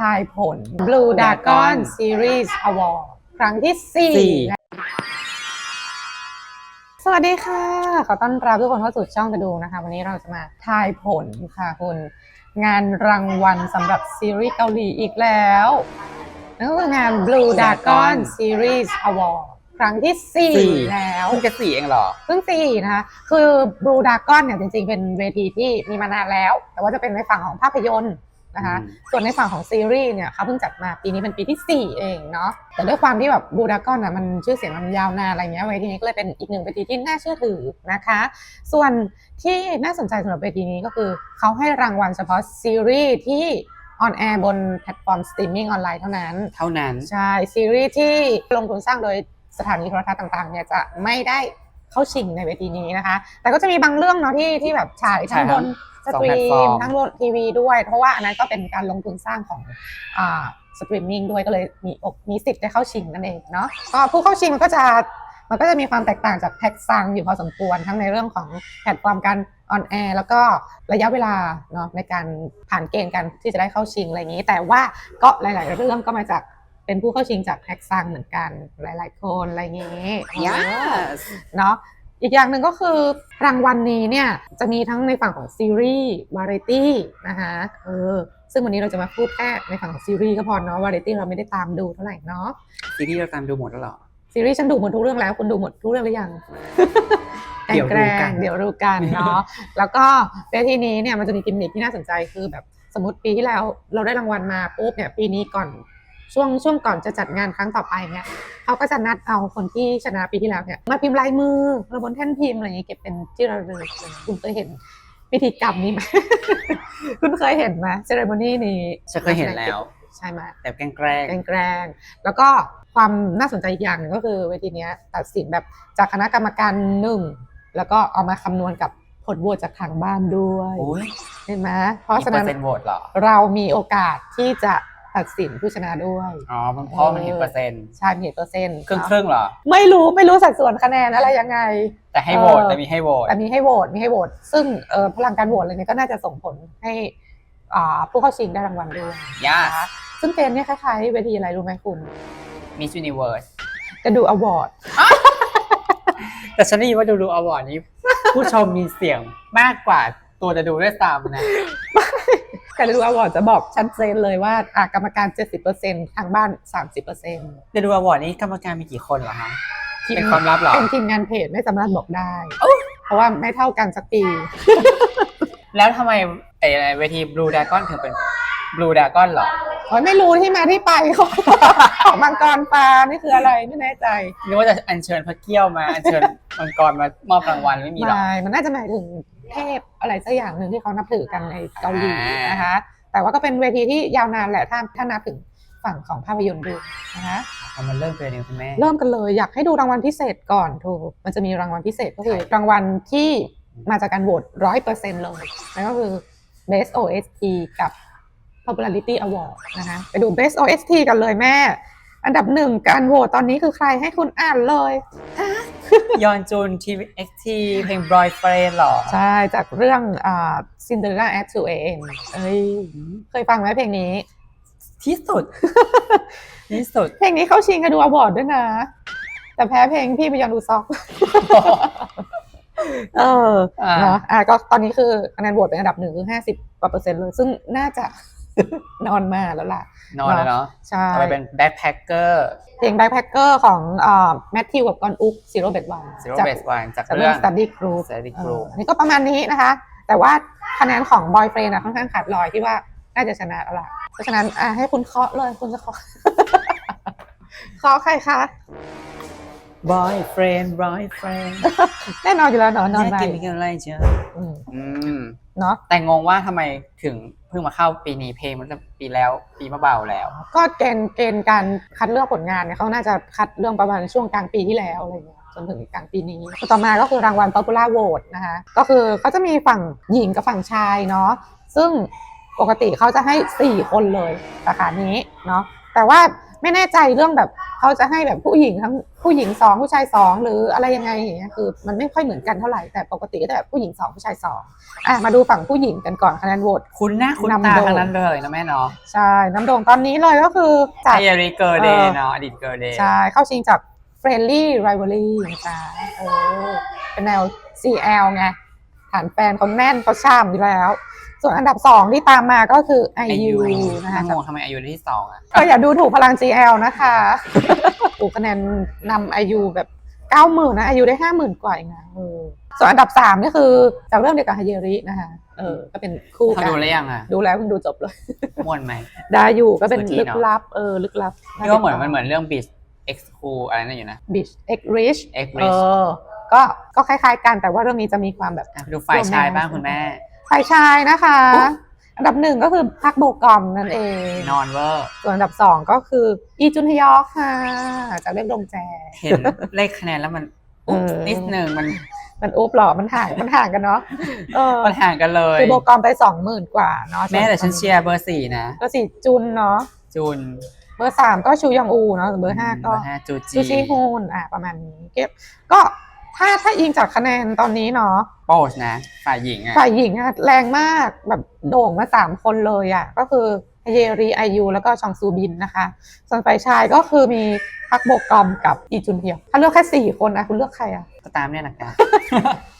ทายผล Blue Dragon Series Award ครั้งที่สี่ 4 สวัสดีค่ะ ขอต้อนรับทุกคนเข้าสู่ช่องกระดูนะคะ วันนี้เราจะมาทายผลค่ะคุณ งานรางวัลสำหรับซีรีส์เกาหลีอีกแล้วนั่นก็คืองาน Blue Dragon Series Award ครั้งที่สี่4แล้ว เพิ่งจะสี่เองเหรอ เพิ่งสี่นะคะ คือ Blue Dragon เนี่ยจริงๆ เป็นเวทีที่มีมานานแล้ว แต่ว่าจะเป็นในฝั่งของภาพยนตร์ นะคะอืมส่วนในฝั่งของซีรีส์เนี่ยเขาเพิ่งจัดมาปีนี้เป็นปีที่ 4 เองเนาะ แต่ด้วยความที่แบบ Blue Dragon อะมันชื่อเสียงมันยาวนานอะไรเงี้ยเวทีนี้ก็เลยเป็นอีกหนึ่งเวทีที่น่าเชื่อถือนะคะ ส่วนที่น่าสนใจสำหรับเวทีนี้ก็คือเขาให้รางวัลเฉพาะซีรีส์ที่ออนแอร์บนแพลตฟอร์มสตรีมมิ่งออนไลน์เท่านั้น เท่านั้น ใช่ ซีรีส์ที่ลงทุนสร้างโดยสถานีโทรทัศน์ต่างๆเนี่ยจะไม่ได้เข้าชิงในเวทีนี้นะคะ แต่ก็จะมีบางเรื่องเนาะที่ที่แบบฉายทั้งบน สสองตรีแพลตฟอร์มมทั้งบนทีวีด้วย เพราะว่าอันนั้นก็เป็นการลงทุนสร้างของอ่าสตรีมมิ่งด้วยก็เลยมีอกมีสิทธิ์ได้เข้าชิงนั่นเองเนาะก็ผู้เข้าชิงมันก็จะมันก็จะมีความแตกต่างจากแท็กซังอยู่พอสมควรทั้งในเรื่องของแพลตฟอร์มการออนแอร์แล้วก็ระยะเวลาเนาะในการผ่านเกณฑ์กันที่จะได้เข้าชิงอะไรอย่างนี้ แต่ว่าก็หลาย ๆ เรื่องก็มาจากเป็นผู้เข้าชิงจากแท็กซังเหมือนกันหลาย ๆ คนอะไรอย่างนี้ yes เนาะ อีกอย่างหนึ่งก็คือรางวัลนี้เนี่ยจะมีทั้งในฝั่งของซีรีส์วาไรตี้นะคะเออซึ่งวันนี้เราจะมาพูดแค่ในฝั่งของซีรีส์ก็พอเนาะวาไรตี้เราไม่ได้ตามดูเท่าไหร่เนาะซีรีส์เราตามดูหมดแล้วเหรอซีรีส์ฉันดูหมดทุกเรื่องแล้วคุณดูหมดทุกเรื่องหรือยังเดี๋ยวแกรู้ล้กังนๆเดี๋ยวรู้กันเนาะแล้วก็เวทีนี้เนี่ยมันจะมีกิมมิคที่น่าสนใจคือแบบสมมติปีที่แล้วเราได้รางวัลมาปุ๊บเนี่ยปีนี้ก่อน ช่วงช่วงก่อนจะจัดงานครั้งต่อไปเนี่ยเขาก็จะนัดเอาคนที่ชนะปีที่แล้วเนี่ยมาพิมพ์ลายมือระบนแท่นพิมพ์อะไรอย่างเงี้ยเก็บเป็นที่ระลึกคุณเคยเห็นพิธีกรรมนี้ไหมคุณเคยเห็นไหมเซเลโมนีนี้ฉันเคยเห็นแล้ว ใช่ไหมแต่แกล้งแกล้งแกล้งๆแล้วก็ความน่าสนใจอีกอย่างหนึ่งก็คือเวทีเนี้ยตัดสินแบบจากคณะกรรมการหนึ่งแล้วก็เอามาคำนวณกับผลโหวตจากทางบ้านด้วยโอ้ยเห็นไหมเพราะมีฉะเปอนั้นร์เซ็นต์โหวตเหรอเรามีโอกาสที่จะ ตัดสินผู้ชนะด้วยอ๋อมันเพราะมันมีเปอร์เซ็นต์ใช่มีเปอร์เซ็นต์ครึ่งครึ่งๆเหรอ ไม่รู้ไม่รู้สัดส่วนคะแนนอะไรยังไง แต่ให้โหวตเออแต่มีให้โหวตแต่มีให้โหวตมีให้โหวตซึ่งเอ่อพลังการโหวตอะไรเนี่ยก็น่าจะส่งผลให้อ่าผู้เข้าชิงได้รางวัลด้วยย่านะคะซึ่งเป็นเนี่ยคล้ายๆเวทีอะไรรู้ไหมคุณมิสยูนิเวิร์สกระดูอวอร์ดแต่ฉันได้ยินว่าดูดูอวอร์ดนี้ ผู้ชมมีเสียงมากกว่า ตัวจะดูด้วยซ้ำนะการดูอวอร์ดจะบอกชัดเจนเลยว่าอะกรรมการ 70%ทางบ้าน 30%จะดูอวอร์ดนี้กรรมการมีกี่คนเหรอคะเป็นความลับเหรอเป็นทีมงานเพจไม่สามารถบอกได้ เพราะว่าไม่เท่ากันสักปี แล้วทำไมไอ้เวที Blue Dragon ถึงเป็น Blue Dragon เหรอโอ้ยไม่รู้ที่มาที่ไปของของมังกรฟ้านี่คืออะไรไม่แน่ใจนึกว่าจะอัญเชิญพระเกี้ยวมาอัญเชิญมังกรมามอบรางวัลไม่มีหรอกไม่มันน่าจะหมายถึง เทพอะไรสักอย่างหนึ่งที่เขานับถือกันในเกาหลีอ่านนะคะ แต่ว่าก็เป็นเวทีที่ยาวนานแหละถ้าถ้านับถึงฝั่งของภาพยนตร์ด้วยนะคะเอามันเริ่มเป็นเองคุณแม่ เริ่มกันเลยอยากให้ดูรางวัลพิเศษก่อนถูกมันจะมีรางวัลพิเศษก็คือรางวัลที่มาจากการโหวตร้อยเปอร์เซ็นต์เลยนั่นก็คือ Best OST กับ Popularity Award นะคะไปดู Best OST กันเลยแม่ อันดับหนึ่งการโหวตตอนนี้คือใครให้คุณอ่านเลยยอนจูนทีวีเอ็กทีเพลง Boyfriend เหรอ ใช่จากเรื่องอ่า Cinderella at 2 a.m. เอ้ยเคยฟังไหมเพลงนี้ ที่สุด ที่สุด เพลงนี้เข้าชิงกันดูอวอร์ดด้วยนะ แต่แพ้เพลงพี่ไปยอนดูซอก เอออ่า เนาะอะก็ตอนนี้คือคะแนนโหวตเป็นอันดับหนึ่งคือห้าสิบกว่าเปอร์เซ็นต์เลย ซึ่งน่าจะ นอนมาแล้วล่ะ นอนแล้วเนาะใช่เอาไปเป็น Backpacker เพลง Backpacker ของแมทธิวกับกอนอุ๊กซีโร่เบดวัน Zero Base One จากจากเรื่เรื่อองง Study Group Study เออ Group อันนี้ก็ประมาณนี้นะคะ แต่ว่าคะแนนของ Boyfriend อะค่อนข้างขาดลอยที่ว่าน่าจะชนะแล้วล่ะเพราะฉะนั้นอะให้คุณเคาะเลยคุณจะเคาะเคาะใครคะ Boyfriend Boyfriend แน่นอนอยู่แล้วเนาะนอนแม่ไปกินไม่กินอะไรเจ้าอืมอืมเนาะแต่งงว่าทำไมถึง เพิ่งมาเข้าปีนี้เพลงมันจะปีแล้วปีมะเบาแล้ว ก็เกณฑ์เกณฑ์การคัดเลือกผลงานเนี่ยเขาน่าจะคัดเรื่องประมาณช่วงกลางปีที่แล้วอะไรเงี้ยจนถึงกลางปีนี้ ต่อมาก็คือรางวัล Popular Vote นะคะ ก็คือเขาจะมีฝั่งหญิงกับฝั่งชายเนาะ ซึ่งปกติเขาจะให้ 4 คนเลยสาขานี้เนาะ แต่ว่า ไม่แน่ใจเรื่องแบบเขาจะให้แบบผู้หญิงทั้งผู้หญิงสองผู้ชายสองหรืออะไรยังไงอย่างเงี้ยคือ มันไม่ค่อยเหมือนกันเท่าไหร่แต่ปกติก็จะแบบผู้หญิงสองผู้ชายสองอะมาดูฝั่งผู้หญิงกันก่อนคะแนนโหวตคุณหน้าคุณนำตาโดยทั้งนั้นเลยนะแม่เนาะใช่น้ำโด่งตอนนี้เลยก็คือจากไอริเกอร์เดเออย์เนาะอดีตเกอร์เดย์ใช่เข้าชิงจาก Friendly Rivalry นะจ๊ะเออเป็นแนว CL ไงฐานแฟนเขาแน่นเขาช่ำอยู่แล้ว ส่วนอันดับ 2 ที่ตามมาก็คือ IU นะคะงงทำไมอายุได้ที่สองอะก็อย่าดูถูกพลัง GL นะคะถูกคะแนนนำ IU แบบ90,000นะ IU ได้50,000กว่าเองนะเออส่วนอันดับ3นี่คือจากเรื่องเดียวกับฮ y เยรินะคะเออ ก็เป็นคู่เขากันดูแล้วยังอะดูแล้วเพิ่งดูจบเลยม่วนไหมได้อยู่ก็เป็นสุดที่ลึกเนอะลับเออลึกลับพี่ว่าเหมือนมันเหมือนเรื่อง Beach X Cool อะไรนั่นอยู่นะ Beach X Rich X เอ Rich อก็ก็คล้ายๆกันแต่ว่าเรื่องนี้จะมีความแบบอะไปดูฝ่ายชายบ้างคุณแม่ ฝ่ายชายนะคะ อันดับหนึ่งก็คือพักโบกอมนั่นเอง นอนเวอร์ส่วนอันดับสองก็คืออีจุนฮยอกค่ะ จากเรื่องดงแจ เห็นเลขคะแนนแล้วมันอุ๊บเออ นิดหนึ่งมันมันอุ๊บหรอมันห่างมันห่างกันเนาะเออมันห่างกันเลย คือโบกอมไปสองหมื่นกว่าเนาะแม่แต่ฉันเชียร์เบอร์สี่นะ ก็สี่จุนเนาะจูนเบอร์สามก็ชูยองอูเนาะเบอร์ห้าก็ เบอร์ห้าจูจีซูชิฮุนอะประมาณนี้เก็บก็ ถ้าถ้าอิงจากคะแนนตอนนี้เนาะโปชนะฝ่ายหญิงอะฝ่ายหญิงอะแรงมากแบบโด่งมาสามคนเลยอะก็คือเยรีไอยูแล้วก็ชองซูบินนะคะ ส่วนฝ่ายชายก็คือมีพักโบกอมกับอีจุนเฮียวถ้าเลือกแค่สี่คนนะคุณเลือกใครอะก็ตามเนี่ยนะคะ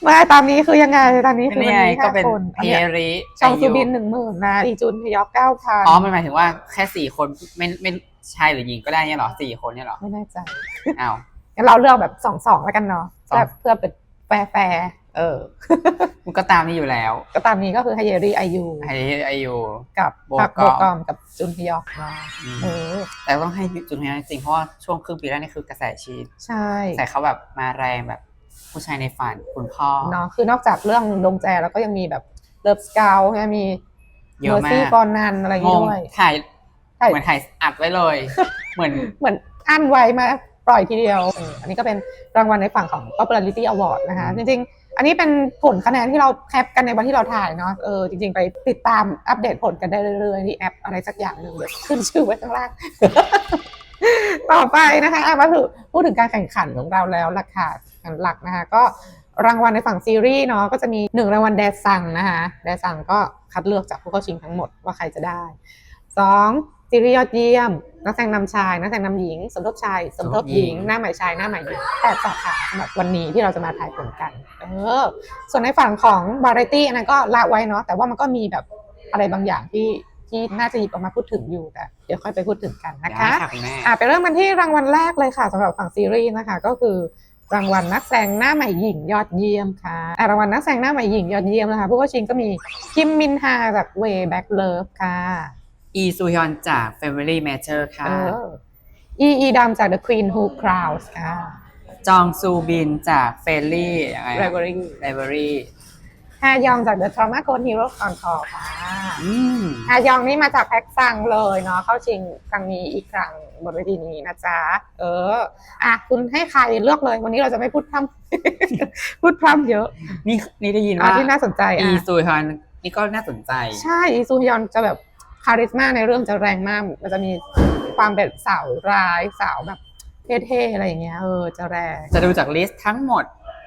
ไม่ตามนี้คือยังไงตามนี้คือนี่มันไงมีก็แค่เป็นคนอันเฮเนี้ยริชองซูบินหนึ่งหมื่นนะอีจุนเฮียเก้าพันอ๋อมันหมายถึงว่าแค่สี่คนไม่ไม่ชายหรือหญิงก็ได้เนี่ยเหรอสี่คนเนี่ยเหรอไม่แน่ใจอ้าวงั้นเราเลือกแบบสองสองแล้วกันเนาะสอง แบบเพื่อเป็นแฟร์แฟร์เออ มันก็ตามนี้อยู่แล้ว ก็ตามนี้ก็คือเฮรีไอยูไอไอยูกับโบพักกอมโบกอมกับจุนเฮียเนาะเออแต่ต้องให้จุนเฮียจริงเพราะว่าช่วงครึ่งปีแรกนี่คือกระแสชีตใช่แต่เขาแบบมาแรงแบบผู้ชายในฝันคุณพ่อเนาะคือนอกจากเรื่องดงแจแล้วก็ยังมีแบบเลิฟสเกลใช่ไหมมีเยอะมากซี่ฟอนนันอะไรอย่างงงี้งด้วยถ่ายใช่เหมือนถ่ายอัดไว้เลย เหมือนเหมือนอั้นไว้มา ปล่อยทีเดียวเอออันนี้ก็เป็นรางวัลในฝั่งของ popularity award นะคะจริงๆ อันนี้เป็นผลคะแนนที่เราแคปกันในวันที่เราถ่ายเนาะเออจริง ๆ ไปติดตามอัปเดตผลกันได้เรื่อยๆที่แอปอะไรสักอย่างหนึ่งเดี๋ยวขึ้นชื่อไว้ข้างล่างต่อไปนะคะอะมาถึงพูดถึงการแข่งขันของเราแล้วราคาหลักนะคะก็รางวัลในฝั่งซีรีส์เนาะก็จะมีหนึ่งรางวัลแดซังนะคะแดซังก็คัดเลือกจากผู้เข้าชิงทั้งหมดว่าใครจะได้สอง ซีรีส์ยอดเยี่ยม นักแสดงนำชาย นักแสดงนำหญิง สมทบชาย สมทบหญิง หน้าใหม่ชาย หน้าใหม่หญิงแปดสาขาสำหรับวันนี้ที่เราจะมาถ่ายผลกัน เออ ส่วนในฝั่งของบาร์เรตี้อันนั้นก็ละไว้เนาะ แต่ว่ามันก็มีแบบอะไรบางอย่างที่ที่น่าจะหยิบออกมาพูดถึงอยู่แต่เดี๋ยวค่อยไปพูดถึงกันนะคะได้ค่ะคุณแม่อะไปเริ่มกันที่รางวัลแรกเลยค่ะสำหรับฝั่งซีรีส์นะคะ ก็คือรางวัลนักแสดงหน้าใหม่หญิงยอดเยี่ยมค่ะอะรางวัลนักแสดงหน้าใหม่หญิงยอดเยี่ยมนะคะผู้เข้าชิงก็มีคิมมินฮาจาก Way Back Love ค่ะ อีซูฮยอนจาก Family Matter ค่ะเอออีอีดำจาก The Queen Who Crowds ค่ะ จองซูบินจากเฟลลี่ยังไง Rivalry ไลบรารีฮายองจาก The Trauma Code Hero on Call ค่ะอืมฮายองนี่มาจากแพ็กซังเลยเนาะเข้าชิงครั้งนี้อีกครั้งบนเวทีนี้นะจ๊ะ เออ อะ คุณให้ใครเลือกเลย วันนี้เราจะไม่พูดพร่ำ พูดพร่ำเยอะนี่นี่ได้ยินอะว่าที่น่าสนใจอีอะซูฮยอนนี่ก็น่าสนใจ ใช่อีซูฮยอนจะแบบ คาริสมาในเรื่องจะแรงมาก มันจะมีความเป็นสาวร้ายสาวแบบเท่ๆอะไรอย่างเงี้ยเออจะแรง จะดูจากลิสต์ทั้งหมด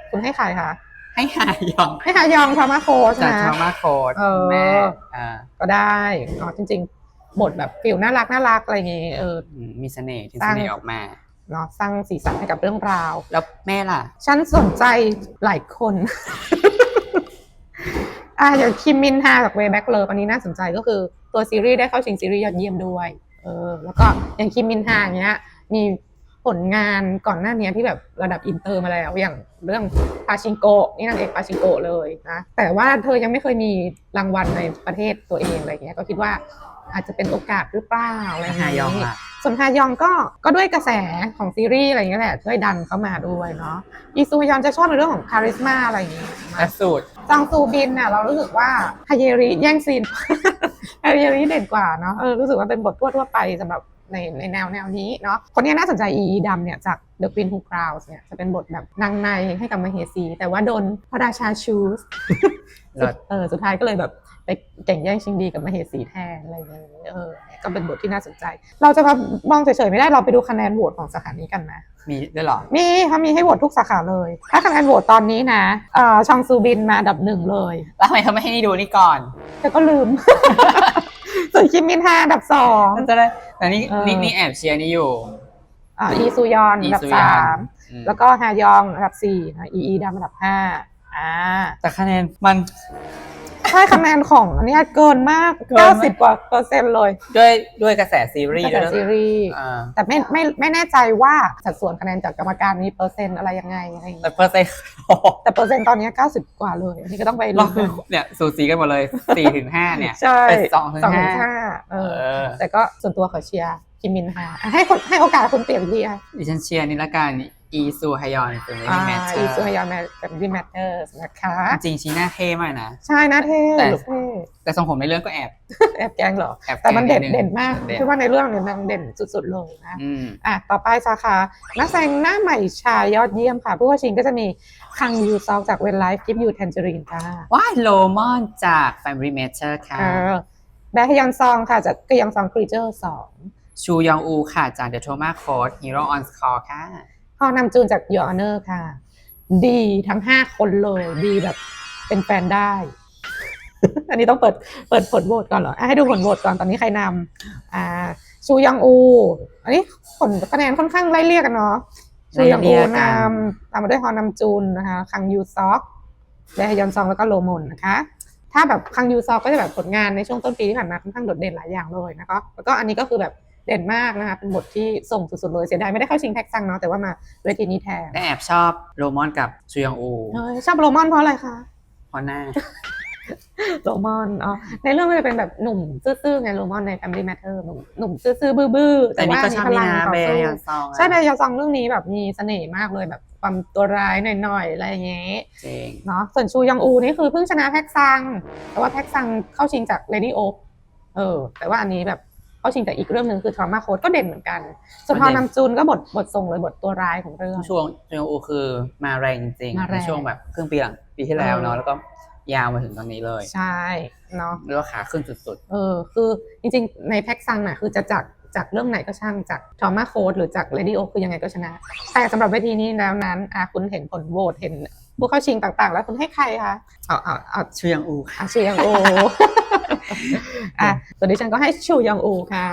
คุณให้ใครคะให้หายอง ให้ฮายองทามาโคใช่จากไหม ทามาโคดเออ แม่อ่าก็ได้อ๋อจริง ๆ บทแบบฟิลน่ารักน่ารักอะไรอย่างเงี้ยเออ อืมมีเสน่ห์ที่สเสร้างน่ห์ออกมา เนาะสร้างสีสันให้กับเรื่องราว แล้วแม่ล่ะ ฉันสนใจหลายคน อะอย่างคิมมินฮาจาก Way Back Love อันนี้น่าสนใจก็คือ ตัวซีรีส์ได้เข้าชิงซีรีส์ยอดเยี่ยมด้วยเออแล้วก็อย่างคิมมินฮาอย่างเงี้ยมีผลงานก่อนหน้านี้ที่แบบระดับอินเตอร์มาแล้ว อย่างเรื่องพาชิงโกะนี่นางเอกพาชิงโกะเลยนะแต่ว่าเธอยังไม่เคยมีรางวัลในประเทศตัวเองอะไรเงี้ยก็คิดว่าอาจจะเป็นโอกาสหรือเปล่าอะไรอย่างฮายองนี้ล่ะส่วนฮายองก็ก็ด้วยกระแสของซีรีส์อะไรอย่างเงี้ยแหละช่วยดันเข้ามาด้วยเนาะอีซูฮยอนจะชอบในเรื่องของคาริสมาอะไรอย่างเงี้ยและสูตร จางซูบินน่ะเรารู้สึกว่าฮายริแย่งซีนฮายริเด่นกว่าเนาะเออรู้สึกว่าเป็นบททั่วๆไปสำหรับในในแนวแนวนี้เนาะคนนี้น่าสนใจอีอีดำเนี่ยจาก The Queen Who Crowds เนี่ยจะเป็นบทแบบนางในให้กับมเหสี แต่ว่าโดนพระราชาชูสเออสุดท้ายก็เลยแบบ ไปเก่งแย่งชิงดีกับมเหสีแทนอะไรอย่างเงี้ยเออก็เป็นบทที่น่าสนใจ เราจะมามองเฉยๆไม่ได้เราไปดูคะแนนโหวตของสาขานี้กันนะมีด้วยเหรอ มีเขามีให้โหวตทุกสาขาเลย ถ้าคะแนนโหวตตอนนี้นะเอ่อชองซูบินมาอันดับหนึ่งเลยแล้วทำไมเขาไม่ให้นี่ดูนี่ก่อนแต่ก็ลืมส่วนคิมมินฮาอันดับสองจะได้แต่นี่เออนี่นี่แอบเชียร์นี่อยู่อ่าอีซูยอนอันดับอีซูยสาอนมอืมแล้วก็ฮายองอันดับสี่นะอีอีดำอันดับห้าอ่าแต่คะแนนมัน ใช่คะแนนของอันเนี้ยเกินมาก เกินมาก 90 กว่าเปอร์เซ็นต์เลยด้วยด้วยกระแสซีรีส์แต่ด้วยซีรีส์อ่าแต่ไม่ไม่ไม่แน่ใจว่าสัดส่วนคะแนนจากกรรมการมีเปอร์เซ็นต์อะไรยังไงอะไรอย่างแต่เงี้ยเปอร์เซ็นต์แต่เปอร์เซ็นต์ตอนเนี้ย90 กว่าเลย อันนี้ก็ต้องไปเราลุ้นเนี่ยสูสีกันหมดเลยสี่ถึงห้าเนี่ยใช่เป็นสองถึงสองถึงห้าห้าเอเออ อแต่ก็ส่วนตัวขอเชียร์คิมมินฮาอะให้คนให้โอกาสคุณเปลี่ยนดีอะดิฉันเชียร์นี่ละกัน อีซูฮยอนเป็นอ่าแมทเชออีร์ซูฮยอนแมเป็นดีแมทเตอร์นะคะ จริงๆชีหน้าเท่มากนะ ใช่นะเท่แต่ลูกเท่แต่ทรงผมในเรื่องก็แอบ แอบแกล้งเหรอแอบแต่มันเด่นกล้งเด่นมากเด่นคือว่าในเรื่องเนี่ยมันเด่นสุดๆเลยนะอืมอะต่อไปสาขานักแสดงหน้าใหม่ชายยอดเยี่ยมค่ะผู้เข้าชิงก็จะมีคังยูซอกจากเวนไลฟ์กิฟยูแทนเจอรีนค่ะว้ายโลมอนจาก Family Matter ค่ะเออแบฮยอนซองค่ะจากกยองซองครีเจอร์สองชูยองอูค่ะจาก The Trauma Code Hero on Score ค่ะฮอนำจูนจากยูออเนอร์ค่ะ ดีทั้งห้าคนเลยดีแบบเป็นแฟนได้ อันนี้ต้องเปิดเปิดผลโหวตก่อนเหรออะให้ดูผลโหวตก่อนตอนนี้ใครนำอ่าชูยองอู อันนี้ผลคะแนนค่อนข้างไล่เรียกกันเนาะชูยองอูไล่เรียกกันนำตามมาด้วยฮอนำจูนนะคะคังยูซอกแบฮยอนซองแล้วก็โลมนนะคะ ถ้าแบบคังยูซอกก็จะแบบผลงานในช่วงต้นปีที่ผ่านมาค่อนข้างโดดเด่นหลายอย่างเลยนะคะแล้วก็อันนี้ก็คือแบบ เด่นมากนะคะเป็นบทที่ส่งสุดๆเลยเสียดายไม่ได้เข้าชิงแพ็กซังเนาะแต่ว่ามาเวทีนี้แทนและแอบชอบโลมอนกับชูยองอูเฮ้ยชอบโลมอนเพราะอะไรคะเพราะหน้าโลมอนอ๋อในเรื่องมันจะเป็นแบบหนุ่มซื่อๆไงโลมอนใน Family Matter หนุ่มหนุ่มซื่อๆบื้อๆแต่นี่ก็ชอบนี่นะต่เบสู้ยอนซองอะใช่แบยอนซองเรื่องนี้แบบมีเสน่ห์มากเลยแบบความตัวร้ายหน่อยๆอะไรอย่างเงี้ยจริงเนาะส่วนชูยองอูนี่คือเพิ่งชนะแพ็กซัง แต่ว่าแพ็กซังเข้าชิงจาก Lady o อเออ แต่ว่าอันนี้แบบ เข้าชิงจากอีกเรื่องหนึ่งคือ Trauma Code ก็เด่นเหมือนกันส่วนพอนำจูนก็บทบททรงเลยบทตัวร้ายของเรื่องช่วงชูยองอูคือมาแรงจริงมาๆแรงในช่วงแบบครึ่งปีหลังปีที่แล้วเออเนาะแล้วก็ยาวมาถึงตอนนี้เลย ใช่เนาะเรียกว่าขาขึ้นสุดเออ คือจริงๆ ในแพ็กซังน่ะคือจะจากจากเรื่องไหนก็ช่างจาก Trauma Code หรือจาก Lady o อคือยังไงก็ชนะ แต่สำหรับเวทีนี้แล้วนั้นอะคุณเห็นผลโหวตเห็น ผู้เข้าชิงต่างๆ แล้วคุณให้ใครคะเอาเอาเอาๆชูยองอูค่ะอาชูยองอูอะส่วนดิฉันก็ให้ชูยองอูค่ะ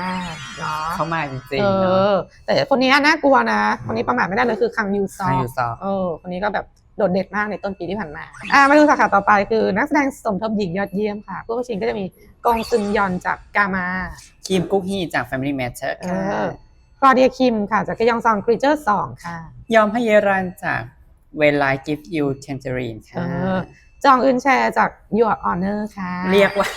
เนาะเข้ามาจริงเอๆเนาะอแต่คนนี้น่ากลัวนะคนนี้ประมาทไม่ได้เลยคือคังยูซอฮายูซอเออคนนี้ก็แบบโดดเด่นมากในต้นปีที่ผ่านมา อะมาดูสาขาต่อไปคือนักแสดงสมทบหญิงยอดเยี่ยมค่ะ ผู้เข้าชิงก็จะมีกองซึนยอนจากกามา คิมกุ๊กฮีจาก Family Matter เอค่ะอคลอเดียคิมค่ะจากกยองซองครีเจอร์สองค่ะ ยอมให้เยรันจาก When Life Give You Tangerine เอค่ะอจองอึนแชร์จาก Your Honor ค่ะ เรียกว่า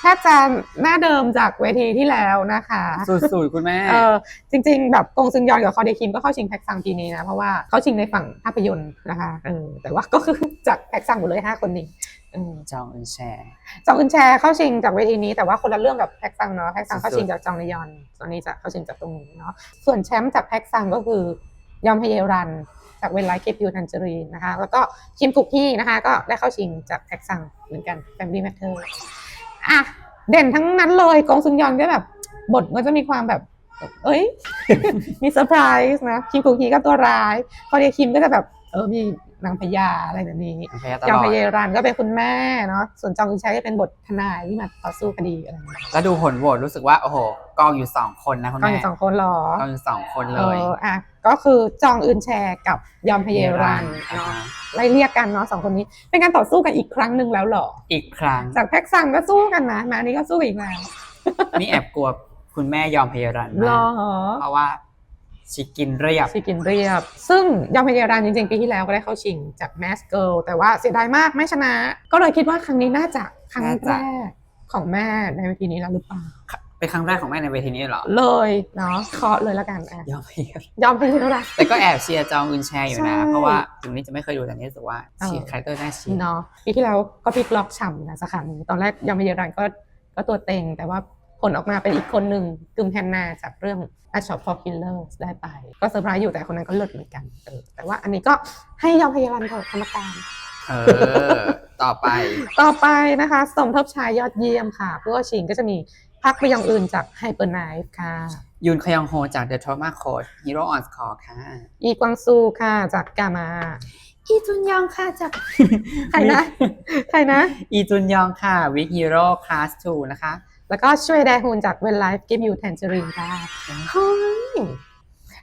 แทบจะหน้าเดิมจากเวทีที่แล้วนะคะสุดๆคุณแม่ เออจริง ๆ แบบกงซึงยอนกับคอเดคิมก็เข้าชิงแพ็กซังปีนี้นะ เพราะว่าเขาชิงในฝั่งภาพยนตร์นะคะเออแต่ว่าก็คือจากแพ็กซังหมดเลย 5 คนนี้เออจองอึนแชร์จองอึนแชร์เข้าชิงจากเวทีนี้แต่ว่าคนละเรื่องกับแพ็กซังเนาะแพ็กซังสุดๆเข้าชิงจากจองนยอนตอนนี้จะเข้าชิงจากตรงนี้เนาะส่วนแชมป์จากแพ็กซังก็คือยอมฮเยรัน จากเวนไลท์เคปิวทันจรีนะคะ แล้วก็คิมคุกฮีนะคะ ก็ได้เข้าชิงจากแท็กซังเหมือนกัน Family Matter อะ เด่นทั้งนั้นเลยกงซึงยอนก็แบบบทก็จะมีความแบบ เอ้ย มีเซอร์ไพรส์นะ คิมคุกฮีก็ตัวร้ายพอเดียคิมก็จะแบบเออมี นางพญาอะไรแบบนี้พยาตยองลอพดเยรันก็เป็นคุณแม่เนาะส่วนจองอึนชัยก็เป็นบททนายที่มาต่อสู้คดีอะไรอย่างเงี้ยแล้วดูผลโหวตรู้สึกว่าโอ้โหกองอยู่สองคนนะคุณก็แม่มีสองคนเหรอ กองอยู่สองคนเอเลยออะก็คือจองอึนแชร์กับยอมพเยรันอ่าเนาะไล่เรียกกันเนาะสองคนนี้ เป็นการต่อสู้กันอีกครั้งหนึ่งแล้วเหรอ อีกครั้ง จากแพ็กซังก็สู้กันนะมาอันนี้ก็สู้อีกแล้วนี่แอบกลัวคุณแม่ยอมพยารันหรมาอกเพราะว่า ชิกินเรียบ ชิกินเรียบ ซึ่งยอมพยารันจริงๆ ปีที่แล้วก็ได้เข้าชิงจากแมสเกิลแต่ว่าเสียดายมากไม่ชนะ ก็เลยคิดว่าครั้งนี้น่าจะครั้งน่าแรจะ กของแม่ในเวทีนี้แล้วหรือเปล่า เป็นครั้งแรกของแม่ในเวทีนี้เหรอเลยเนาะเคาะเลยละกันอะยอมพยารันยอมพยารันแต่ก็แอบเชียร์จองอึนแชร์อยู่นะ ใช่เพราะว่าถึงนี้จะไม่เคยดูแต่นี่รู้สึกว่าเออเชียร์คาแรคเตอร์น่าเชียร์เนาะปีที่แล้วก็พลิกล็อกฉ่ำนะสาขานี้ตอนแรกยอมพยารันก็ก็ตัวเต็ง แต่ว่าผลออกมาเป็นอีกคนหนึ่งกึมแฮนนาจากเรื่อง A Shop for Killers ได้ไป ก็เซอร์ไพรส์อยู่แต่คนนั้นก็เลิศเหมือนกันเออแต่ว่าอันนี้ก็ให้ยอมพยารันเถอะกรรมการเออต่อไป ต่อไปนะคะ สมทบชายยอดเยี่ยมค่ะผู้เข้าชิงก็จะมีพักไปยังอื่นจากไฮเปอร์ไนฟ์ค่ะ ยุนคยองโฮจาก The Trauma Code Hero on Score ค่ะ อีกวางซูค่ะจากกามา อีจุนยองค่ะจาก ใครนะ ใครนะ อีจุนยองค่ะ Week Hero Class 2นะคะ แล้วก็ช่วยแดฮุนจาก When Life Give You Tangerine ค่ะเฮ้ย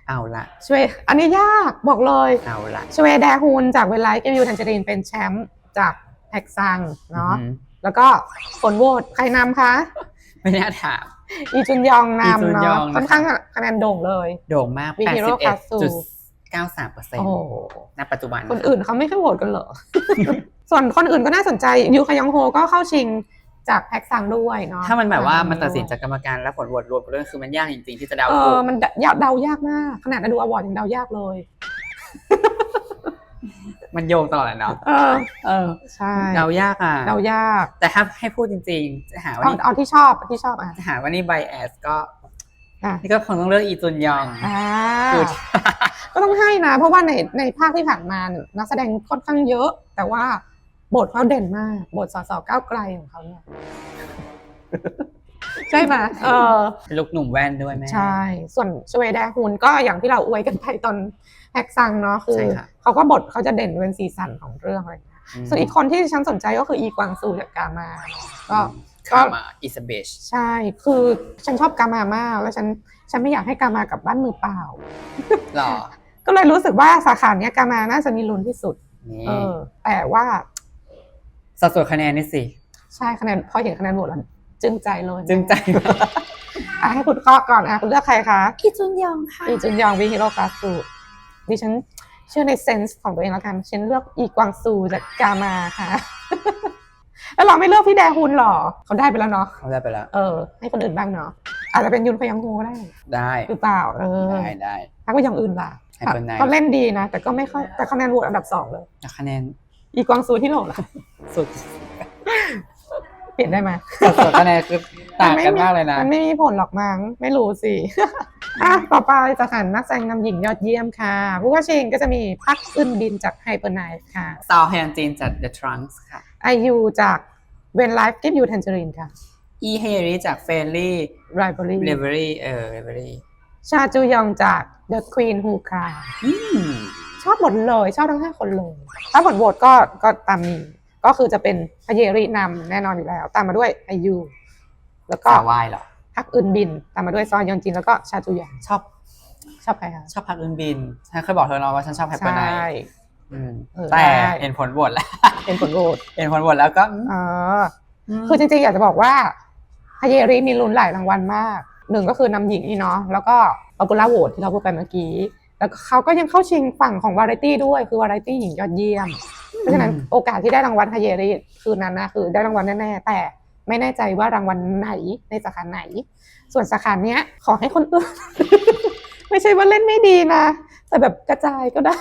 เอาละช่วยอันนี้ยากบอกเลยเอาละช่วยแดฮุนจาก When Life Give You Tangerine เป็นแชมป์จากแท็กซังเนาะอืมแล้วก็ผลโหวตใครนำคะ ไม่น่าถาม อีจุนยองอีจุนนำยอเนาะงนะคะ ค่อนข้างคะแนนโด่งเลย โด่งมาก Week Hero Class 81.93เปอร์เซ็นโอ้ต์โห ณปัจจุบันคนอื่นเขาไม่ค่อยโหวตกันเหรอ ส่วนคนอื่นก็น่าสนใจยูคายองโฮก็เข้าชิง จากแท็กซังด้วยเนาะถ้ามันแบบว่ามันตัดสินจาจากกรรมการและผลโหวตรวมกันด้วยคือมันยากจริงๆที่จะเดาเอถูอกมันยากเดายากมาก ขนาดดูอวอร์ดยังเดายากเลย มันโยงตลอดเลยเนาะเออ เออใช่เดายากอะเดายาก แต่ถ้าให้พูดจริงๆ จะหาว่าเอานี่เอาที่ชอบที่ชอบอะจะหาว่านี่ไบแอสก็อะนี่ก็คงต้องเลือกอีจุนยองอ่าคือก็ต้องให้นะ เพราะว่าในในภาคที่ผ่านมาเนี่ยนักแสดงค่อนข้างเยอะ แต่ว่า บทเขาเด่นมากบทสสก้าวไกลของเขาเนี่ย ใช่ไหมเออเป็นลูกหนุ่มแว่นด้วยแม่ ใช่ ส่วนชเวแดฮุนก็อย่างที่เราอวยกันไปตอนแฮกซังเนาะคือ ใช่ค่ะ เขาก็บทเขาจะเด่นเป็นสีสันของเรื่องอะไรอย่างเงี้ยมส่วนอีกคนที่ฉันสนใจก็คืออีกวางซูจากกามาก็คามาอิซาเบช ใช่ คือฉันชอบกามามาก แล้วฉัน ฉันไม่อยากให้กามากลับบ้านมือเปล่าหล่อก็เลยรู้สึกว่าสาขาเนี้ยกามาน่าจะมีลุ้นที่สุด นี่เออ แต่ว่า สัดส่วนคะแนนนี่สิ ใช่คะแนนพอเห็นคะแนนโหวตแล้วจึงใจเลยจึงใจอะให้คุณข้อก่อนอะคุณเลือกใครคะอีจุนยองค่ะอีจุนยองวิฮิโรกาซูดิฉันเชื่อในเซนส์ของตัวเองแล้วกันฉันเลือกอีกวางซูจากกามาค่ะ แล้วเราไม่เลือกพี่แดฮุนหรอ เขาได้ไปแล้วเนาะเขาได้ไปแล้ว เออ ให้คนอื่นบ้างเนาะอาจจะเป็นยุนพยังฮูก็ได้ ได้หรือเปล่าเออได้ได้ถ้าก็อย่างอื่นล่ะให้คนไหนก็เล่นดีนะ แต่ก็ไม่ค่อยแต่คะแนนโหวตอันดับสองเลยแต่คะแนน อีกวางซูที่โหลล่ะสุดเปลี่ยนได้ไหมสัดส่วนคะแนนคือต่างกันมากเลยนะมันไม่มีผลหรอกมั้งไม่รู้สิอะต่อไปจะขันนักแสดงนำหญิงยอดเยี่ยมค่ะ ผู้ว่าชิงก็จะมีพักอึนบินจากไฮเปอร์ไนฟ์ค่ะซาวแฮนจีนจาก The Trunks ค่ะไอยูจาก When Life Give You Tangerine ค่ะอีเฮริจาก f a i r l y Rivalry Livery เออ Livery ชาจูยองจาก The Queen Who Cry อืม ชอบหมดเลยชอบทั้งห้าคนเลยถ้าผลโหวตก็ก็ตามนี้ก็คือจะเป็นพเยรินำแน่นอนอยู่แล้ว ตามมาด้วยไอยูแล้วก็สาววายเหรอพักอึนบิน ตามมาด้วยซอยยอนจินแล้วก็ชาจูยองชอบ ชอบใครคะชอบพักอื่นบินฉันเคยบอกเธอเนาะว่าฉันชอบแฮปปี้ไนใช่อืมเออแต่ได้เห็นผลโหวตแล้วเป็นผลโหวตเห็นผลโหวตแล้วก็อ๋อคือจริงๆอยากจะบอกว่าฮาเยริมีลุ้นหลายรางวัลมากหนึ่งก็คือนำหญิงนี่เนาะแล้วก็ป o p ปูล่าโหวตที่เราพูดไปเมื่อกี้ แล้วก็เขาก็ยังเข้าชิงฝั่งของวาไรตี้ด้วยคือวาไรตี้หญิงยอดเยี่ยม เพราะฉะนั้นโอกาสที่ได้รางวัลฮาเยริคืนนั้นนะคือได้รางวัลแน่ๆแต่ไม่แน่ใจว่ารางวัลไหนในสาขาไหน ส่วนสาขาเนี้ย ขอให้คนอื่น ไม่ใช่ว่าเล่นไม่ดีนะ แต่แบบกระจายก็ได้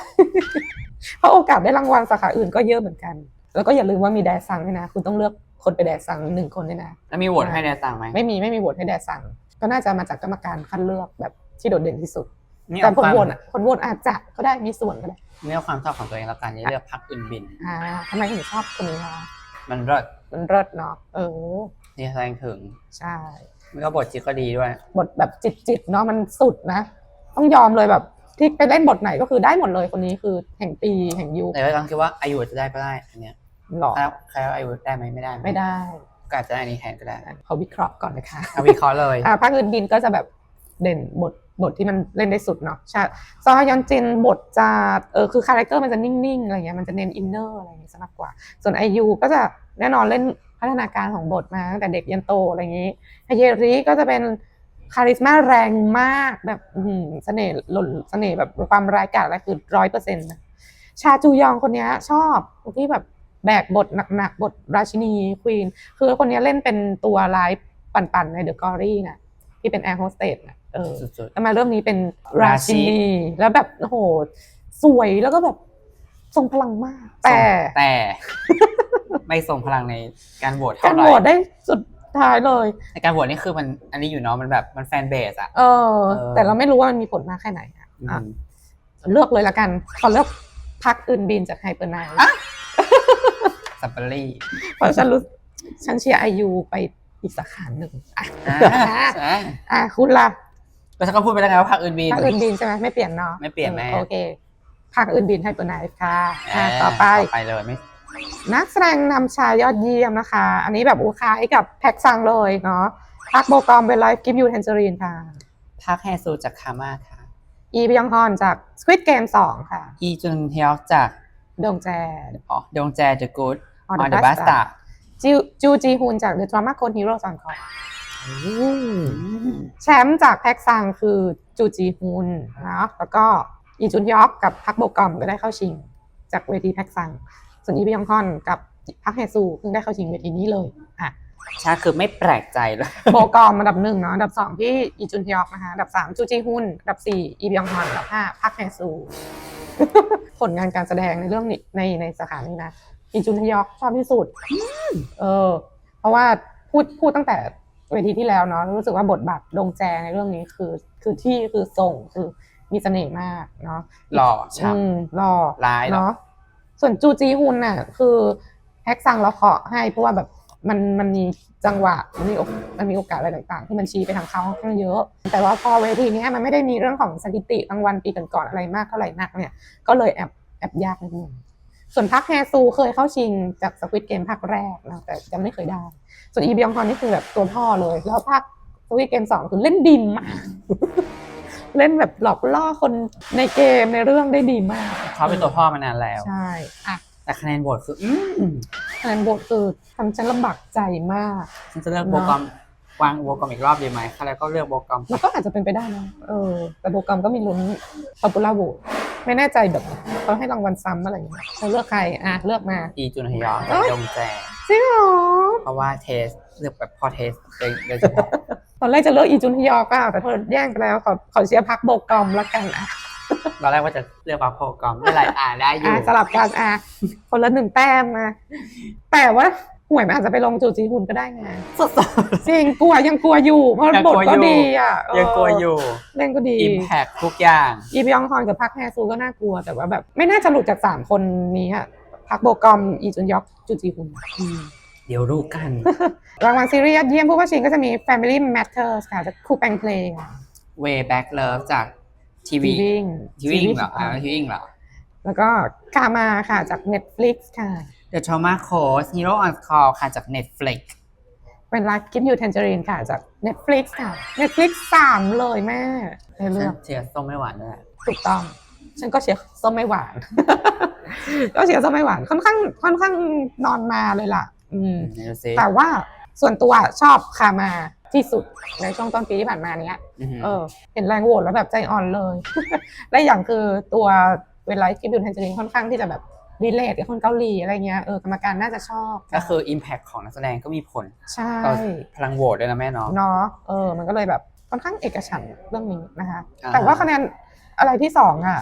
เพราะโอกาสได้รางวัลสาขาอื่นก็เยอะเหมือนกัน แล้วก็อย่าลืมว่ามีแดซังด้วยนะ คุณต้องเลือกคนไปแดซังหนึ่งคนด้วยนะแล้วมีโหวตให้แนวต่างไหมไม่มีไม่มีโหวตให้แดซังก็น่าจะมาจากกรรมการคัดเลือกแบบที่โดดเด่นที่สุด นี่แต่เอาผลความโหวตอะผลโหวตอาจจะก็ได้มีส่วนก็ได้นี่เอาความชอบของตัวเองแล้วกันอย่าเลือกพักอื่นบิน อ่าทำไมถึงชอบคนนี้คะมันเลิศมันเลิศเนาะเออนี่แสดงถึงใช่แล้วก็บทจิตก็ดีด้วย บทแบบจิตๆเนาะมันสุดนะ ต้องยอมเลยแบบที่ไปเล่นบทไหนก็คือได้หมดเลยคนนี้คือแห่งปีแห่งยุคแต่ก็ต้องคิดว่าอายุจะได้ก็ได้อันเนี้ยหล่อถ้าใครว่าอายุได้ไหมไม่ได้หไม่ได้ก็อาจจะได้อันนี้แทนก็ได้เขาวิเคราะห์ก่อนนะคะเอาวิเคราะห์เลยอ่าภาคอื่นบินก็จะแบบเด่นบท บทที่มันเล่นได้สุดเนาะใช่ซอยอนจินบทจะเออคือคาแรคเตอร์มันจะนิ่งๆอะไรเงี้ยมันจะเน้นอินเนอร์อะไรเงี้ยมากกว่า ส่วนไอยูก็จะแน่นอนเล่นพัฒนาการของบทมาตั้งแต่เด็กยันโตอะไรอย่างนี้ไฮเยริก็จะเป็นคาริสมาแรงมากแบบเสน่ห์หล่นเสน่ห์แบบความร้ายกาจอะไรคือร้อยเปอร์เซ็นต์ชาจูยองคนนี้ชอบที่แบบแบกบทหนักๆ บทราชินีควีน คือคนนี้เล่นเป็นตัวร้ายปั่นๆ ในเดอะกอรี่นะที่เป็นแอร์โฮสเตสน่ะ เออสุดแล้วมาเรื่องนี้เป็นราราชิชินีนีแล้วแบบโอ้โหสวยแล้วก็แบบทรงพลังมากๆแต่แต่ ไม่ส่งพลังในการโหวตกาเท่ารไหโหวตร่ได้สุดท้ายเลยในการโหวตนี่คือมันอันนี้อยู่เนาะมันแบบมันแฟนเบสอะเออเออแต่เราไม่รู้ว่ามันมีผลมากแค่ไหนอะอือะมเลือกเลยละกันขอเลือกพักอื่นบินจากไฮเปอร์ไนท์แสสับเปอรี่เพราะฉันรู้ฉันเชียร์ไอยูไปอีกสาขาหนึ่งอะอ่าใช่อะ คุณล่ะก็ฉันก็พูดไปแล้วไงว่าภาคอื่นบิน ภาคอื่นบินใช่ไหมไม่เปลี่ยนเนาะไม่เปลี่ยนแม่ โอเคภาคอื่นบินให้ตัวไหนค่ะอะเต่อไปต่อไปเลยไม่นักแสดงนำชายยอดเยี่ยมนะคะ อันนี้แบบอูคล้ายกับแพ็กซังเลยเนาะพักโบกอมเป็นไลฟ์กิฟยูเทนเจอรีนค่ะภาคแฮซูจากคาม่าค่ะ อีบยองฮอนจาก Squid Game 2 ค่ะ อีจุนเฮียกจากดงแจอ๋อดวงแจ The Good On on the the Basta Basta จิวจูจีฮุนจาก The Drama Code Hero สอนคอ แชมป์จากแพ็กซังคือจูจีฮุนนะแล้วก็อีจุนยอกกับพักโบกอมก็ได้เข้าชิง จากเวทีแพ็กซัง ส่วนอีบยองฮอนกับพักเฮซูเพิ่งได้เข้าชิงเวทีนี้เลยอะชาคือไม่แปลกใจเลยโบกอมอันดับหนึ่งเนาะอันดับสองที่อีจุนฮยอกนะคะอันดับสามจูจีฮุนอันดับสี่อีบยองฮอนอันดับห้าพักแฮซูผลงานการแสดงในเรื่องนี้ในในสาขานี้นะอีจุนฮยอกชอบที่สุดเออ เพราะว่าพูดพูดตั้งแต่ เวทีที่แล้วเนาะรู้สึกว่าบทบาทดงแจในเรื่องนี้คือ คือที่คือส่งคือมีเสน่ห์มากเนาะหล่ออืฉ่มหล่อร้ายเหรอเนาะส่วนจูจีฮุนน่ะ คือแฮกซังเราเคาะให้เพราะว่าแบบมันมันมีจังหวะมันมีโอกมันมีโอกาสอะไรต่างๆ ที่มันชี้ไปทางเขาค่อนข้างเยอะ แต่ว่าพอเวทีเนี้ยมันไม่ได้มีเรื่องของสถิติรางวัลปีก่อนๆอะไรมากเท่าไหร่นักเนี่ย ก็เลยแอบแอบยากนิดนึง ส่วนพักแฮซูเคยเข้าชิงจากสควิตเกมภาคแรกนะแต่ยังไม่เคยได้ ส่วนอีบยองฮอนนี่คือแบบตัวพ่อเลย แล้วภาคสควิตเกมสองคือเล่นดีมาก เล่นแบบหลอกล่อคนในเกมในเรื่องได้ดีมากำเขาเป็นตัวพ่อมานานแล้ว ใช่อะแต่คะแนนโหวตคืออืมคะแนนโหวตคือทำฉันลำบากใจมากฉันจะเลือกเนอะโบกอม วางโบกอมอีกรอบดีไหมคะแล้วก็เลือกโบกอมมันก็อาจจะเป็นไปได้นะเออแต่โปรแกรมก็มีลุ้น popular vote ไม่แน่ใจแบบเขาให้รางวัลซ้ำอะไรอย่างเงี้ยเราเลือกใครอะเลือกมาอีจุนฮยอกเอ้ยดวงแจจริงเหรอเพราะว่าเทสเลือกแบบพอเทสโดยโดยเฉพาะตอนแรกจะเลือกอีจุนฮยอกอะแต่เธอแย่งไปแล้วขอขอเชียร์พักโบกอมละกันอะตอนแรกว่าจะเลือกบัฟโพกอมไม่เป็นไรอ่าได้อยู่อะสลับกันอะคนละหนึ่งแต้มนะแต่ว่า หวยมันอาจจะไปลงจูจีฮุนก็ได้ไงสดจริงกลัวยังกลัวอยู่ เพราะยังบกทลัวอยู่ก็ดีอะเๆยังกลัวอยู่เล่นก็ดีอิมแพคทุกอย่าง อีบยองฮอนกับพักแฮซูก็น่ากลัวแต่ว่าแบบไม่น่าจะหลุดจากสามคนนี้อะพักโบกอมอีจุนยอกจูจีฮุนอืมเดี๋ยวรู้กัน รางวัลซีรีส์ยอดเยี่ยมผู้ว่าชิงก็จะมี Family Matters ค่ะจากครูแปงเพลงค่ะ Way Back Love จากทีวีทีวิ่งทีวีเหรออ่าทีวีเหรอ แล้วก็กามาค่ะจาก Netflix ค่ะ The Trauma Coach Hero on Call ค่ะจาก Netflix เป็น Life Give You Tangerine ค่ะจาก Netflix ค่ะ Netflix สามเลยแม่ในฉัเรื่องนเชียร์ส้มไม่หวานด้วยถูกต้อง ฉันก็เชียร์ส้มไม่หวาน ก็เชียร์ส้มไม่หวานค่อนข้างค่อนข้างนอนมาเลยล่ะ อืมไหนดูซิแต่ว่าส่วนตัวชอบคามาที่สุดในช่วงต้นปีที่ผ่านมาเนี้ยอือหือเออ เห็นแรงโหวตแล้วแบบใจอ่อนเลย และอย่างคือตัวเวลาที่ดูแทนจริงค่อนข้างที่จะแบบ รีเลทกับคนเกาหลีอะไรเงี้ยเออกรรมการน่าจะชอบก็คือ Impact ของนักแสดงก็มีผลใช่ต่อพลังโหวตด้วยนะแม่เนาะเนาะเออมันก็เลยแบบค่อนข้างเอกฉันท์เรื่องนี้นะคะอ่าฮะแต่ว่าคะแนนอะไรที่สองอะ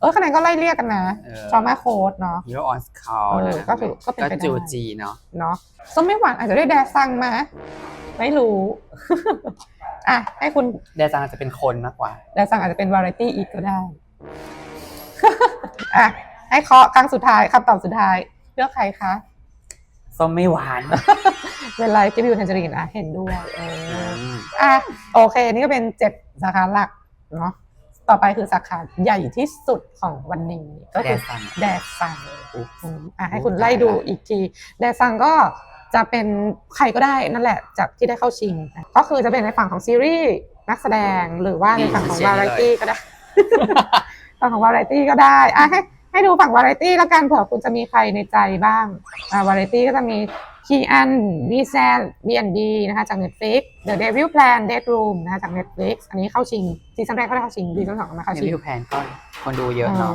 เออคะแนนก็ไล่เรียกกันนะเออจอมาโค้ดเนาะ Hero on Call เออนะก็ถือก็เป็นไปได้จูจีเนาะเนาะส้มไม่หวานอาจจะได้แดซังมาไม่รู้ อะ ให้คุณแดจังอาจจะเป็นคนมากกว่าแดซังอาจจะเป็นวาไรตี้อีกก็ได้ อะ ให้เคาะครั้งสุดท้ายคำตอบสุดท้ายเลือกใครคะส้มไม่หวาน เป็นไรกิบิวเทนเจอรีนอะเห็นด้วยเออมอะโอเค นี่ก็เป็นเจ็ดสาขาหลักเนาะต่อไปคือสาขาใหญ่ที่สุดของวันนี้ก็แดคือซังแดซังอุ๊ยอืมอะให้คุณไล่ดูอีกทีแดซังก็จะเป็นใครก็ได้นั่นแหละจากที่ได้เข้าชิงนะก็คือจะเป็นในฝั่งของซีรีส์นักแสดงหรือว่าในฝั่งของวาไรตี้ก็ได้ฝั่งของวาไรตี้ก็ได้อะให้ ให้ดูฝั่งวาไรตี้แล้วกันเผื่อคุณจะมีใครในใจบ้างอ่าวาไรตี้ก็จะมีคีอันบีแซนบีแอนดีนะคะจาก Netflix The Devil Plan Dead Room นะคะจาก Netflix อันนี้เข้าชิงซีซั่นแรกก็ได้เข้าชิงซีซั่นสองก็มาเข้าในชิงวิวแพนก็คนดูเยอะเนาะ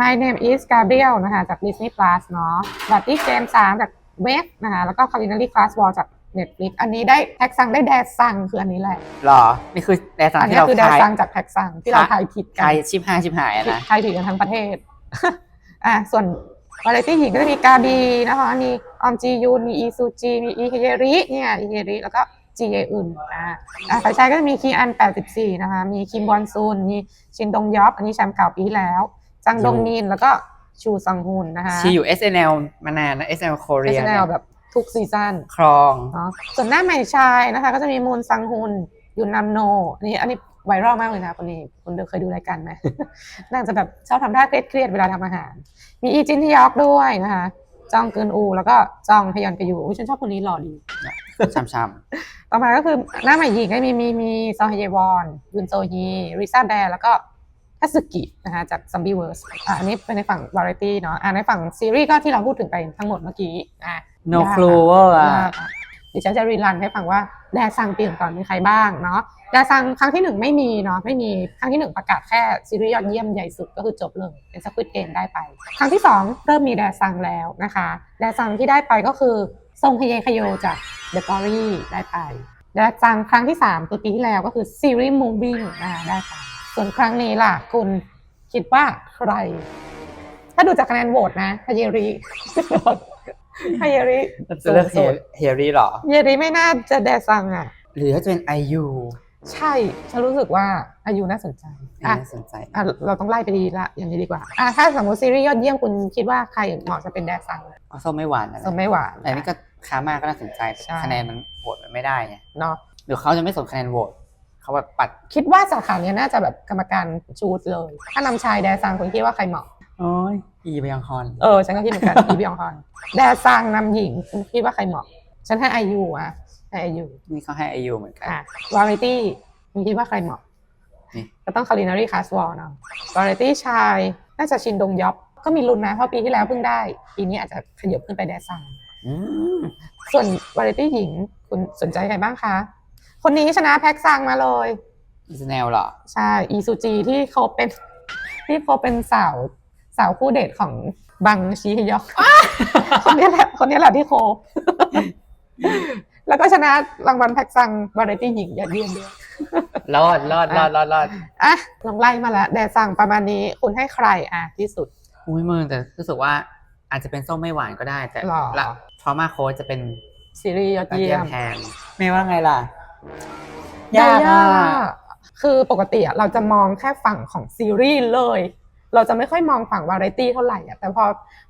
My name is Gabriel นะคะจาก Disney Plus เนาะ b a t t y Game 3 จากเว็บนะคะแล้วก็ Culinary Class Wall จาก Netflix อันนี้ได้แท็กซังได้แดดซังคืออันนี้แหละหรอ นี่คือแดซังอันที่นี้เราคือแดดทายซังจากแท็กซังที่เราทายผิดกัทานยชิบหายชิบหายอะนะทายผิดกันทั้งประเทศ อะส่วนวาไรตี้หญิงก็จะมีกาบีนะคะมีออมจียูนมีอีซูจีมีอีเฮเยริเนี่ยอีเฮเยริแล้วก็จีเออึนอ่าอะฝ่ายชายก็จะมีคีอัน 84 นะคะ มีคิมบอนซูน มีชินดงยอปอันนี้แชมป์เก่าปีที่แล้ว จังดงมินแล้วก็ชูซังฮุนนะคะชีอยู่ SNL มานานนะ SNL โคเรีย SNL แบบทุกซีซั่นครองเนาะส่วนหน้าใหม่ชายนะคะ ก็จะมีมูนซังฮุนยุนนัมโนอันนี้อันนี้ ไวรัลมากเลยนะคนนี้คุณเคยดูรายการไหมน่าจะแบบชอบทำท่าเครียดๆเวลาทำอาหาร มีอีจินที่ยอกด้วยนะคะจองเกินอู แล้วก็จองพยอนกยูอุ๊ยฉันชอบคนนี้หล่อดีช้ำต่อมาก็คือหน้าใหม่หญิงก็มีมีมีซอฮเยวอนยุนโซฮีริซ่าแบร์แล้วก็ทัสึกินะคะจากซัมบี้เวิร์สอะอันนี้เป็นในฝั่งวาไรตี้เนาะอะในฝั่งซีรีส์ก็ที่เราพูดถึงไปทั้งหมดเมื่อกี้อะๆ no ยากอะ clue อะยากอะเดี๋ยวฉันจะรีรันให้ฟังว่าแดซังปีก่อนๆมีใครบ้างเนาะ แดซังครั้งที่หนึ่งไม่มีเนาะไม่มีครั้งที่หนึ่งประกาศแค่ซีรีส์ยอดเยี่ยมใหญ่สุดก็คือจบเลยเป็นสควิตเกมได้ไป ครั้งที่สองเริ่มมีแดซังแล้วนะคะแดซังที่ได้ไปก็คือทรงฮเยคโยจาก The g o r y ได้ไปแดซังครั้งที่สามคือปีที่แล้วก็คือซีรีส์ Moving อ่าได้ไปส่วนครั้งนี้ล่ะคุณคิดว่าใคร ถ้าดูจากคะแนนโหวตนะฮเยริฮเยริจะเลือกสูงสุดเฮรี่หรอเยริไม่น่าจะแดซังอะหรือถ้าจะเป็น IU ใช่ฉันรู้สึกว่าอายุน่าสนใจไม่อะน่าสนใจอะเราต้องไล่ไปดีละอย่างนี้ดีกว่าอะถ้าสมมติซีรีส์ยอดเยี่ยมคุณคิดว่าใครเหมาะจะเป็นแดซังเอาส้มไม่หวานนะสมไม่หวานแต่นี่ก็ค้ามากก็น่าสนใจแต่ใช่คะแนนมันโหวตมันไม่ได้ไงเนาะหรือเขาจะไม่สนคะแนนโหวตเขาแบบปัดคิดว่าสาขาเนี้ยน่าจะแบบกรรมการชูดเลย ถ้านำชายแดซังคุณคิดว่าใครเหมาะโอ้ยอีบยังคอนเออฉันก็คิดเหมือนกันอีบิองฮอนแดซังนำหญิงคุณคิดว่าใครเหมาะ ฉันให้อายุอะ ให้อายุนี่เขาให้ IU เหมือนกันอะวาไรตี้คุณคิดว่าใครเหมาะนี่ก็ต้องคารินารีคาสวอลเนาะวาไรตี้ชาย น่าจะชินดงยอบก็มีลุ้นนะเพราะปีที่แล้วเพิ่งได้ ปีนี้อาจจะขยับขึ้นไปแดซังอืมส่วนวาไรตี้หญิงคุณสนใจใครบ้างคะ คนนี้ชนะแพ็กซังมาเลยอีสแนลเหรอ ใช่ อีซูจีที่เขาเป็นที่เขาเป็นสาวสาวคู่เดทของบังชีฮยอกคนนี้แหละคนนี้แหละที่โคบ แล้วก็ชนะรางวัลแพ็กซังวาไรตี้หญิงยอดเยี่ยมด้วยรอดรอดรอดรอดรอดอะลองไล่มาละแดซังประมาณนี้คุณให้ใครอะที่สุด อุ้ยมึงแต่รู้สึกว่าอาจจะเป็นส้มไม่หวานก็ได้ แต่หรอ ละทรามาโค้จะเป็นซีรีส์ยอดตาเยี่เยี่ยยมมแทนไม่ว่าไงล่ะ ยายากยาอะกคือปกติอะเราจะมองแค่ฝั่งของซีรีส์เลย เราจะไม่ค่อยมองฝั่งวาไรตี้เท่าไหร่อะแต่พอ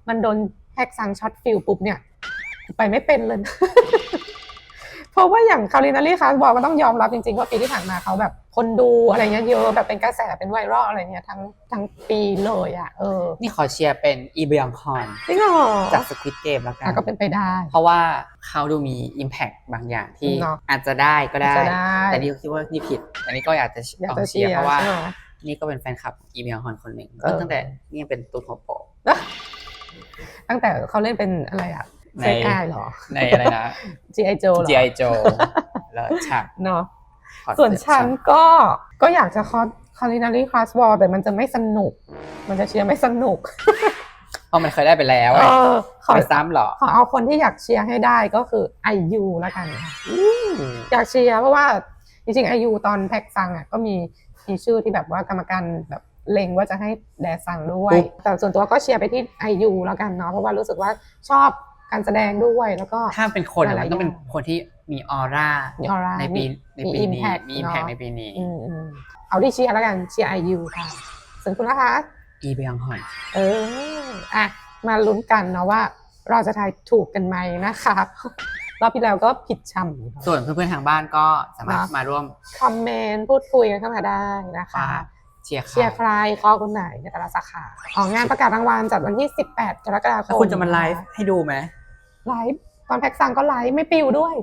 มันโดนแฮกซังช็อตฟิลปุ๊บเนี่ย ไปไม่เป็นเลย เพราะว่าอย่างคารินารีคาสบอกมันต้องยอมรับจริงๆว่าปีที่ผ่านมาเขาแบบ คนดูอะไรเงี้ยเยอะแบบเป็นกระแสเป็นไวรัลอะไรเงี้ยทั้งทั้งปีเลยอะเออนี่ขอเชียร์เป็นอีบยังคอนจริงเหรอจากสควิตเกมแล้วกัอะนก็เป็นไปได้ เพราะว่าเขาดูมี Impact บางอย่างที่เนอะอาจจะได้ก็ได้อาจจะได้ แต่นี่คิดว่านี่ผิดอันนี้ก็อยากจะอยากลองจะเชียร์เชียร์เพราะว่าใช่ไหมนี่ก็เป็นแฟนคลับอีเมลฮอนคนหนึ่งเออตั้งแต่นี่ยังเป็นตุ๊ดหัวโปะตั้งแต่เขาเล่นเป็นอะไรอะ ในเซกายเหรอ ในอะไรนะ G.I. Joe เหรอ G.I. Joe แล้วฉากเนาะขอส่วนเสร็จฉันก็ก็อยากจะคอคารินารีคลาสวอลแต่มันจะไม่สนุก มันจะเชียร์ไม่สนุกเพราะมันเคยได้ไปแล้วเออะอขอไปซ้ำเหรอ ขอเอาคนที่อยากเชียร์ให้ได้ก็คือไอยูแล้วกันค่ะอยากเชียร์เพราะว่าจริงๆไอยูตอนแพ็กซังอะก็มีมีชื่อที่แบบว่ากรรมการแบบเล็งว่าจะให้แดซังด้วยปุ๊บแต่ส่วนตัวก็เชียร์ไปที่ไอยูแล้วกันเนาะเพราะว่ารู้สึกว่าชอบ การแสดงด้วยแล้วก็ถ้าเป็นคนอะหลายๆมันต้องเป็นอย่างคนที่มีออร่ามีออร่าในปีในมีปีนี้ impact มี impact เนอะในปีนี้อืมอืมเอาที่เชียร์แล้วกันเชียร์ไอยูค่ะส่วนคุณนะคะอีเบลฮอนเอออะมาลุ้นกันเนาะว่า เราจะทายถูกกันไหมนะคะรอบที่แล้วก็ผิดช่ำส่วนเพื่อนๆทางบ้านก็สามารถเนอะมาร่วมคอมเมนต์พูดคุยกันเข้ามาได้นะคะว่าเชียร์เชียร์ใคใครรข้อคนไหนในแต่ละสาขาของงานประกาศรางวัลจัดวันที่ 18 กรกฎาคแล้วมคุณจะมาไลฟ์ให้ดูไหม ไลฟ์ตอนแพ็กซังก็ไลฟ์ไม่ปิวด้วย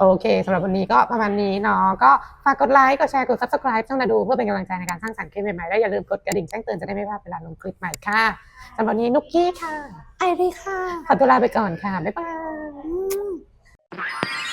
โอเคสำหรับวันนี้ก็ประมาณนี้เนาะก็ฝากกดไลค์กดแชร์กด subscribe ช่องนาดูเพื่อเป็นกำลังใจในการสร้างสรรค์คลิปใหม่ๆและอย่าลืมกดกระดิ่งแจ้งเตือนจะได้ไม่พลาดเวลาลงคลิปใหม่ค่ะสำหรับวันนี้นุกกี้ค่ะ ไอรีค่ะ ขอตัวลาไปก่อนค่ะ บ๊ายบาย